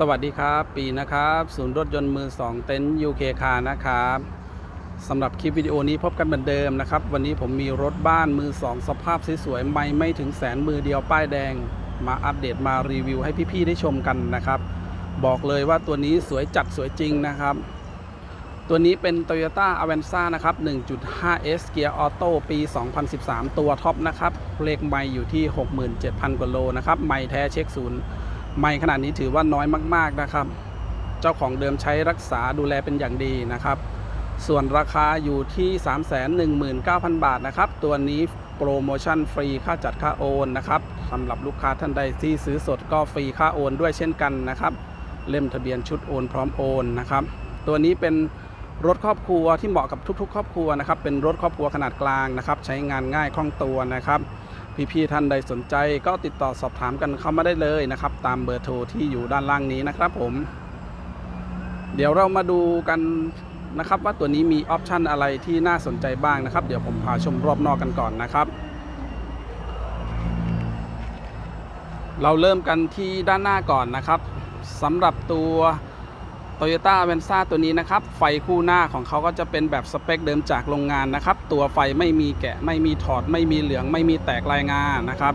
สวัสดีครับ ปีนะครับ ศูนย์รถยนต์มือ 2 เต็นท์ยูเคคานะครับสำหรับคลิปวิดีโอนี้พบกันเหมือนเดิมนะครับ วันนี้ผมมีรถบ้านมือ 2 สภาพสวยๆไม่ไม่ถึงแสนมือเดียวป้ายแดง มาอัปเดตมารีวิวให้พี่ๆได้ชมกันนะครับ บอกเลยว่าตัวนี้สวยจัดสวยจริงนะครับ ตัวนี้เป็น Toyota Avanza นะครับ 1.5S เกียร์ออโต้ปี 2013 ตัวท็อปนะครับเลขไม่อยู่ที่ 67,000 กว่าโลนะครับไม่แท้เช็คศูนย์ ไม่ขนาดนี้ถือว่าน้อยมาก ๆนะครับ เจ้าของเดิมใช้รักษาดูแลเป็นอย่างดีนะครับ ส่วนราคาอยู่ที่ 319,000 บาทนะครับ ตัวนี้โปรโมชั่นฟรีค่าจัดค่าโอนนะครับสำหรับลูกค้าท่านใดที่ซื้อสดก็ฟรีค่าโอนด้วยเช่นกันนะครับ เล่มทะเบียนชุดโอนพร้อมโอนนะครับ ตัวนี้เป็นรถครอบครัวที่เหมาะกับทุก ๆ ครอบครัวนะครับ เป็นรถครอบครัวขนาดกลางนะครับ ใช้งานง่ายคล่องตัวนะครับ พี่ๆท่านใดสนใจก็ติดต่อสอบถามกันเข้ามาได้เลยนะครับ ตามเบอร์โทรที่อยู่ด้านล่างนี้นะครับผม เดี๋ยวเรามาดูกันนะครับ ว่าตัวนี้มีออปชันอะไรที่น่าสนใจบ้างนะครับ เดี๋ยวผมพาชมรอบนอกกันก่อนนะครับเราเริ่มกันที่ด้านหน้าก่อนนะครับสำหรับตัว Toyota a v e n z a ตัวนี้นะครับ ไฟคู่หน้าของเขาก็จะเป็นแบบสเปคเดิมจากโรงงานนะครับ ตัวไฟไม่มีแกะไม่มีถอด ไม่มีเหลือง ไม่มีแตกลายงานนะครับ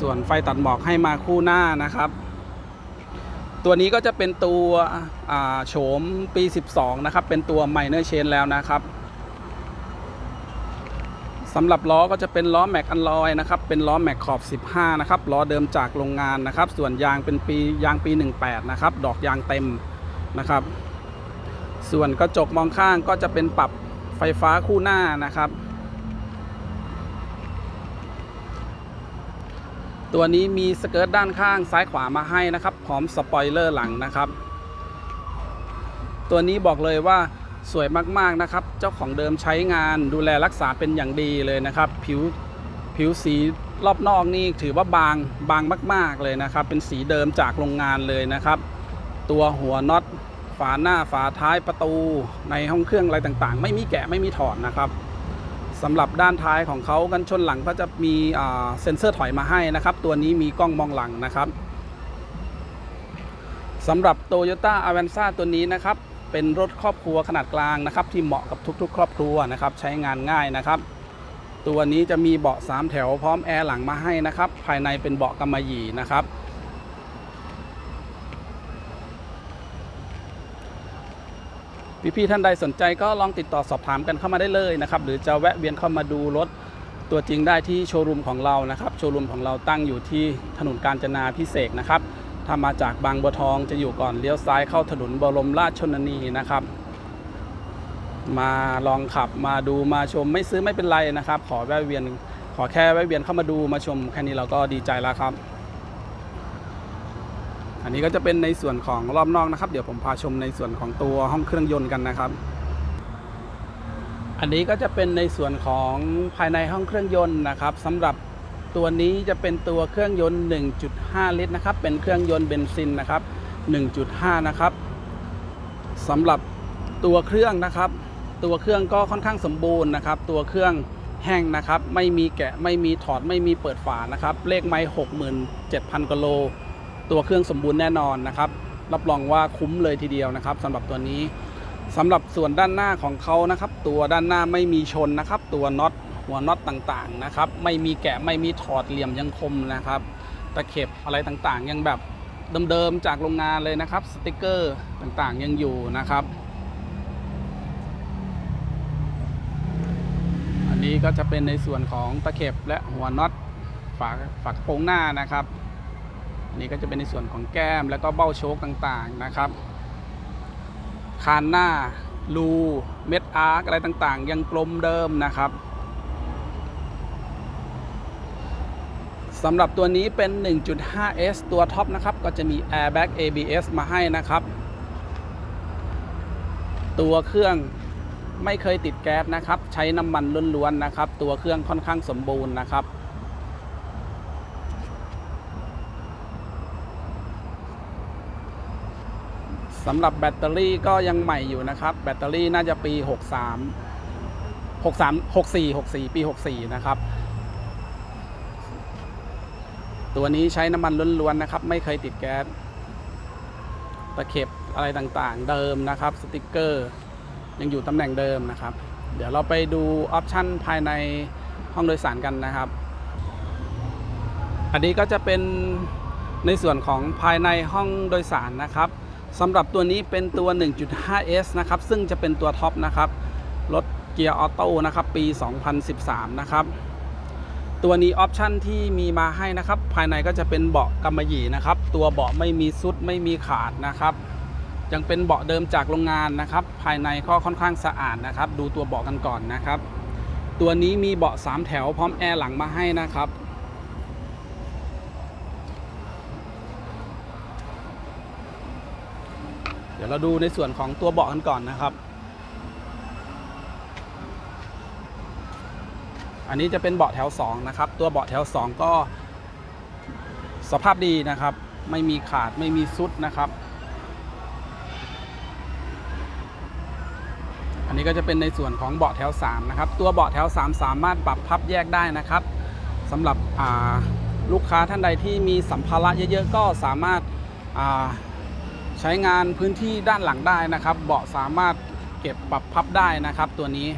ส่วนไฟตัดหมอกให้มาคู่หน้านะครับ ตัวนี้ก็จะเป็นตัวโฉมปี 12 นะครับ เป็นตัว Minor Chain แล้วนะครับสำหรับล้อก็จะเป็นล้อแม็กอันลอยนะครับ เป็นล้อแม็กขอบ 15 นะครับล้อเดิมจากโรงงานนะครับ ส่วนยางเป็นปียางปี 18 นะครับ ดอกยางเต็ม นะครับ ส่วนกระจกมองข้างก็จะเป็นปรับไฟฟ้าคู่หน้านะครับ ตัวนี้มีสเกิร์ตด้านข้างซ้ายขวามาให้นะครับ พร้อมสปอยเลอร์หลังนะครับ ตัวนี้บอกเลยว่าสวยมากๆนะครับ เจ้าของเดิมใช้งานดูแลรักษาเป็นอย่างดีเลยนะครับ ผิวผิวสีรอบนอกนี่ถือว่าบางบางมาก ๆเลยนะครับ เป็นสีเดิมจากโรงงานเลยนะครับ ตัวหัวน็อต ฝาหน้าฝาท้ายประตูในห้องเครื่องอะไรต่างๆ ไม่มีแกะไม่มีถอดนะครับสำหรับด้านท้ายของเขากันชนหลังก็จะมีเซ็นเซอร์ถอยมาให้นะครับ ตัวนี้มีกล้องมองหลังนะครับสำหรับ Toyota Avanza ตัวนี้นะครับ เป็นรถครอบครัวขนาดกลางนะครับ ที่เหมาะกับทุกๆ ครอบครัวนะครับ ใช้งานง่ายนะครับ ตัวนี้จะมีเบาะ 3 แถวพร้อมแอร์หลังมาให้นะครับ ภายในเป็นเบาะกำมะหยี่นะครับ พี่ๆท่านใดสนใจก็ลองติดต่อสอบถามกันเข้ามาได้เลยนะครับ หรือจะแวะเวียนเข้ามาดูรถตัวจริงได้ที่โชว์รูมของเรานะครับ โชว์รูมของเราตั้งอยู่ที่ถนนกาญจนาพิเศษนะครับ ถ้ามาจากบางบัวทองจะอยู่ก่อนเลี้ยวซ้ายเข้าถนนบรมราชชนนีนะครับ มาลองขับมาดูมาชมไม่ซื้อไม่เป็นไรนะครับ ขอแวะเวียนขอแค่แวะเวียนเข้ามาดูมาชมแค่นี้เราก็ดีใจแล้วครับ อันนี้ก็จะเป็นในส่วนของรอบนอกนะครับ เดี๋ยวผมพาชมในส่วนของตัวห้องเครื่องยนต์กันนะครับ อันนี้ก็จะเป็นในส่วนของภายในห้องเครื่องยนต์นะครับสำหรับตัวนี้จะเป็นตัวเครื่องยนต์ 1.5 ลิตรนะครับ เป็นเครื่องยนต์เบนซินนะครับ 1.5 นะครับสำหรับตัวเครื่องนะครับ ตัวเครื่องก็ค่อนข้างสมบูรณ์นะครับ ตัวเครื่องแห้งนะครับ ไม่มีแกะ ไม่มีถอด ไม่มีเปิดฝานะครับ เลขไม้67,000กิโล ตัวเครื่องสมบูรณ์แน่นอนนะครับ รับรองว่าคุ้มเลยทีเดียวนะครับสำหรับตัวนี้สำหรับส่วนด้านหน้าของเขานะครับ ตัวด้านหน้าไม่มีชนนะครับ ตัวน็อตหัวน็อตต่างๆนะครับ ไม่มีแกะไม่มีถอดเหลี่ยมยังคมนะครับ ตะเข็บอะไรต่างๆ ยังแบบเดิมๆจากโรงงานเลยนะครับ สติกเกอร์ต่างๆยังอยู่นะครับ อันนี้ก็จะเป็นในส่วนของตะเข็บและหัวน็อตฝาฝากระโปรงหน้านะครับ อันนี้ก็จะเป็นในส่วนของแก้มแล้วก็เบ้าโชคต่างๆนะครับ คานหน้ารูเม็ดอาร์กอะไรต่างๆ ยังกลมเดิมนะครับสำหรับตัวนี้เป็น 1.5S ตัวท็อปนะครับ ก็จะมี Airbag ABS มาให้นะครับ ตัวเครื่องไม่เคยติดแก๊สนะครับ ใช้น้ำมันล้วนๆนะครับ ตัวเครื่องค่อนข้างสมบูรณ์นะครับ สำหรับแบตเตอรี่ก็ยังใหม่อยู่นะครับ แบตเตอรี่น่าจะปี 63 63 64 64 ปี 64 นะครับ ตัวนี้ใช้น้ำมันล้วนๆนะครับ ไม่เคยติดแก๊สตะเข็บอะไรต่างๆ เดิมนะครับ สติกเกอร์ ยังอยู่ตำแหน่งเดิมนะครับ เดี๋ยวเราไปดูออปชันภายในห้องโดยสารกันนะครับ อันนี้ก็จะเป็นในส่วนของภายในห้องโดยสารนะครับ สำหรับตัวนี้เป็นตัว 1.5S นะครับ ซึ่งจะเป็นตัวท็อปนะครับ รถเกียร์ออโต้นะครับ ปี 2013 นะครับ ตัวนี้ออปชันที่มีมาให้นะครับ ภายในก็จะเป็นเบาะกำมะหยี่นะครับ ตัวเบาะไม่มีซุดไม่มีขาดนะครับ ยังเป็นเบาะเดิมจากโรงงานนะครับ ภายในก็ค่อนข้างสะอาดนะครับ ดูตัวเบาะกันก่อนนะครับ ตัวนี้มีเบาะ 3 แถวพร้อมแอร์หลังมาให้นะครับ ดี๋ยวเราดูในส่วนของตัวเบาะกันก่อนนะครับ อันนี้จะเป็นเบาะแถว 2 นะครับ ตัวเบาะแถว 2 ก็ สภาพดีนะครับ ไม่มีขาดไม่มีซุดนะครับ อันนี้ก็จะเป็นในส่วนของเบาะแถว 3 นะครับ ตัวเบาะแถว 3 สามารถปรับพับแยกได้นะครับสำหรับลูกค้าท่านใดที่มีสัมภาระเยอะ ๆ ก็สามารถ ใช้งานพื้นที่ด้านหลังได้นะครับ เบาะสามารถเก็บปรับพับได้นะครับตัวนี้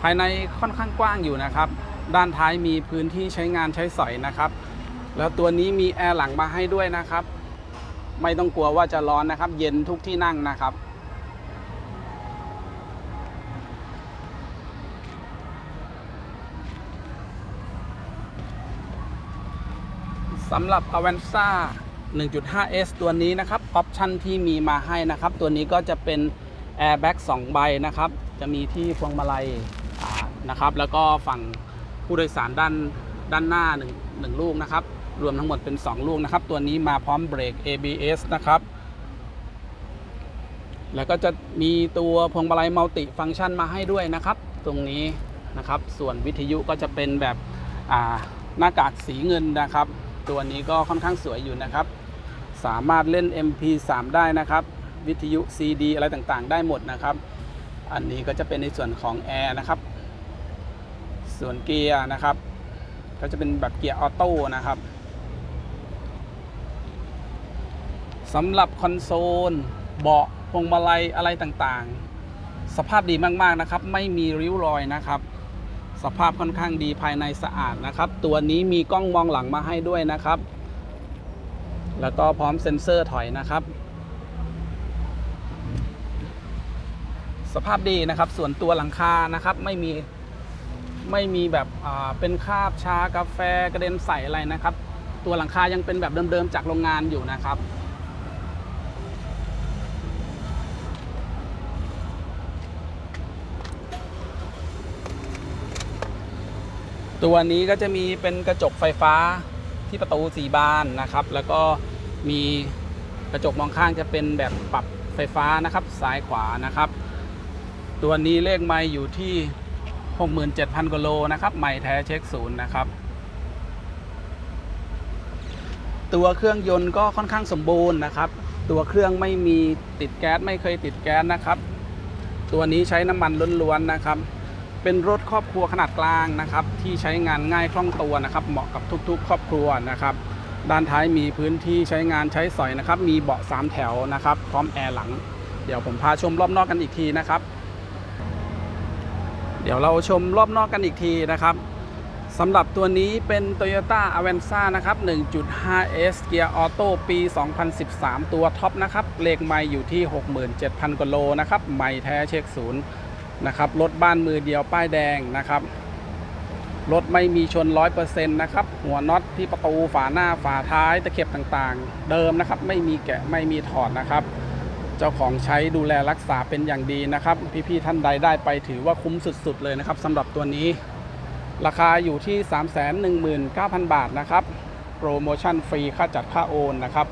ภายในค่อนข้างกว้างอยู่นะครับ ด้านท้ายมีพื้นที่ใช้งานใช้สอยนะครับ แล้วตัวนี้มีแอร์หลังมาให้ด้วยนะครับ ไม่ต้องกลัวว่าจะร้อนนะครับ เย็นทุกที่นั่งนะครับ สำหรับ a v a n z a 1.5S ตัวนี้นะครับออปชันที่มีมาให้นะครับ ตัวนี้ก็จะเป็น Airbag 2 ใบนะครับ จะมีที่พวงมาลัยนะครับ แล้วก็ฝั่งผู้โดยสารด้านด้านหน้า1 1ลูกนะครับ รวมทั้งหมดเป็น 2 ลูกนะครับ ตัวนี้มาพร้อมเบรก ABS นะครับ แล้วก็จะมีตัวพวงมาลัยมัลติฟังก์ชันมาให้ด้วยนะครับ ตรงนี้นะครับ ส่วนวิทยุก็จะเป็นแบบหน้ากากสีเงินนะครับ ตัวนี้ก็ค่อนข้างสวยอยู่นะครับ สามารถเล่น MP3 ได้นะครับ วิทยุ CD อะไรต่างๆ ได้หมดนะครับ อันนี้ก็จะเป็นในส่วนของแอร์นะครับ ส่วนเกียร์นะครับ ก็จะเป็นแบบเกียร์ออโต้นะครับ สำหรับคอนโซล เบาะพวงมาลัยอะไรต่างๆ สภาพดีมากๆนะครับ ไม่มีริ้วรอยนะครับ สภาพค่อนข้างดีภายในสะอาดนะครับ ตัวนี้มีกล้องมองหลังมาให้ด้วยนะครับ แล้วก็พร้อมเซ็นเซอร์ถอยนะครับ สภาพดีนะครับ ส่วนตัวหลังคานะครับ ไม่มีไม่มีแบบเป็นคราบชากาแฟกระเด็นใส่อะไรนะครับ ตัวหลังคายังเป็นแบบเดิมๆจากโรงงานอยู่นะครับ ตัวนี้ก็จะมีเป็นกระจกไฟฟ้าที่ประตูสีบานนะครับ แล้วก็มีกระจกมองข้างจะเป็นแบบปรับไฟฟ้านะครับซ้ายขวานะครับ ตัวนี้เลขไมล์อยู่ที่ 67,000กว่าโลนะครับไมล์แท้เช็คศูนย์นะครับ ตัวเครื่องยนต์ก็ค่อนข้างสมบูรณ์นะครับ ตัวเครื่องไม่มีติดแก๊สไม่เคยติดแก๊สนะครับ ตัวนี้ใช้น้ำมันล้วนๆนะครับ เป็นรถครอบครัวขนาดกลางนะครับ ที่ใช้งานง่ายคล่องตัวนะครับ เหมาะกับทุกๆ ครอบครัวนะครับ ด้านท้ายมีพื้นที่ใช้งานใช้สอยนะครับ มีเบาะ 3 แถวนะครับ พร้อมแอร์หลัง เดี๋ยวผมพาชมรอบนอกกันอีกทีนะครับ เดี๋ยวเราชมรอบนอกกันอีกทีนะครับสำหรับตัวนี้เป็น Toyota Avanza นะครับ 1.5S เกียร์ออโต้ปี 2013 ตัวท็อปนะครับ เลขไม่อยู่ที่ 67,000กว่าโลนะครับ ไม่แท้เช็คศูนย์ นะครับรถบ้านมือเดียวป้ายแดงนะครับรถไม่มีชน 100%นะครับ หัวน็อตที่ประตูฝาหน้าฝาท้ายตะเข็บต่างๆ เดิมนะครับ ไม่มีแกะไม่มีถอดนะครับ เจ้าของใช้ดูแลรักษาเป็นอย่างดีนะครับ พี่ๆท่านใดได้ไปถือว่าคุ้มสุดๆเลยนะครับสำหรับตัวนี้ ราคาอยู่ที่ 319,000 บาทนะครับ โปรโมชั่นฟรีค่าจัดค่าโอนนะครับ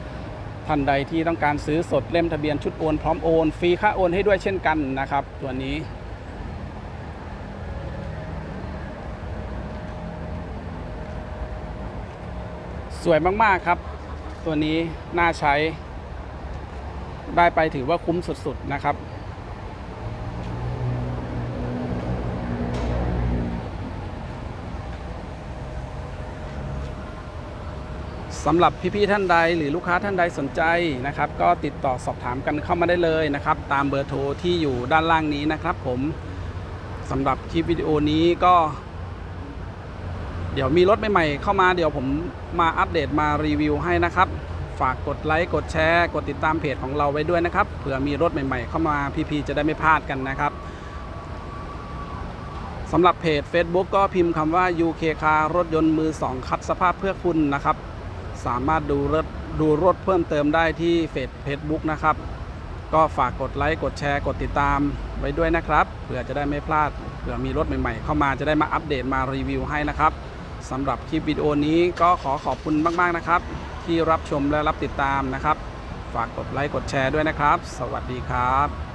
ท่านใดที่ต้องการซื้อสดเล่มทะเบียนชุดโอนพร้อมโอนฟรีค่าโอนให้ด้วยเช่นกันนะครับ ตัวนี้ สวยมาก ๆ ครับ ตัวนี้น่าใช้ ได้ไปถือว่าคุ้มสุด ๆ นะครับ สำหรับพี่ ๆ ท่านใดหรือลูกค้าท่านใดสนใจนะครับ ก็ติดต่อสอบถามกันเข้ามาได้เลยนะครับ ตามเบอร์โทรที่อยู่ด้านล่างนี้นะครับผมสำหรับคลิปวิดีโอนี้ก็ ดี๋ยวมีรถใหม่ๆเข้ามาเดี๋ยวผมมาอัปเดตมารีวิวให้นะครับ ฝากกดไลค์กดแชร์ กดติดตามเพจของเราไว้ด้วยนะครับเผื่อมีรถใหม่ๆ เข้ามาพี่ๆจะได้ไม่พลาดกันนะครับสำหรับเพจ Facebook ก็พิมพ์คำว่า UK Car รถยนต์มือ 2 คัดสภาพเพื่อคุณนะครับ สามารถดูรถดูรถเพิ่มเติมได้ที่เฟซเฟซบุ๊กนะครับ ก็ฝากกดไลค์กดแชร์ กดติดตามไว้ด้วยนะครับเผื่อจะได้ไม่พลาดเผื่อมีรถใหม่ๆ เข้ามาจะได้มาอัปเดตมารีวิวให้นะครับ สำหรับคลิปวิดีโอนี้ก็ขอขอบคุณมาก ๆ นะครับ ที่รับชมและรับติดตามนะครับ ฝากกดไลค์กดแชร์ด้วยนะครับ สวัสดีครับ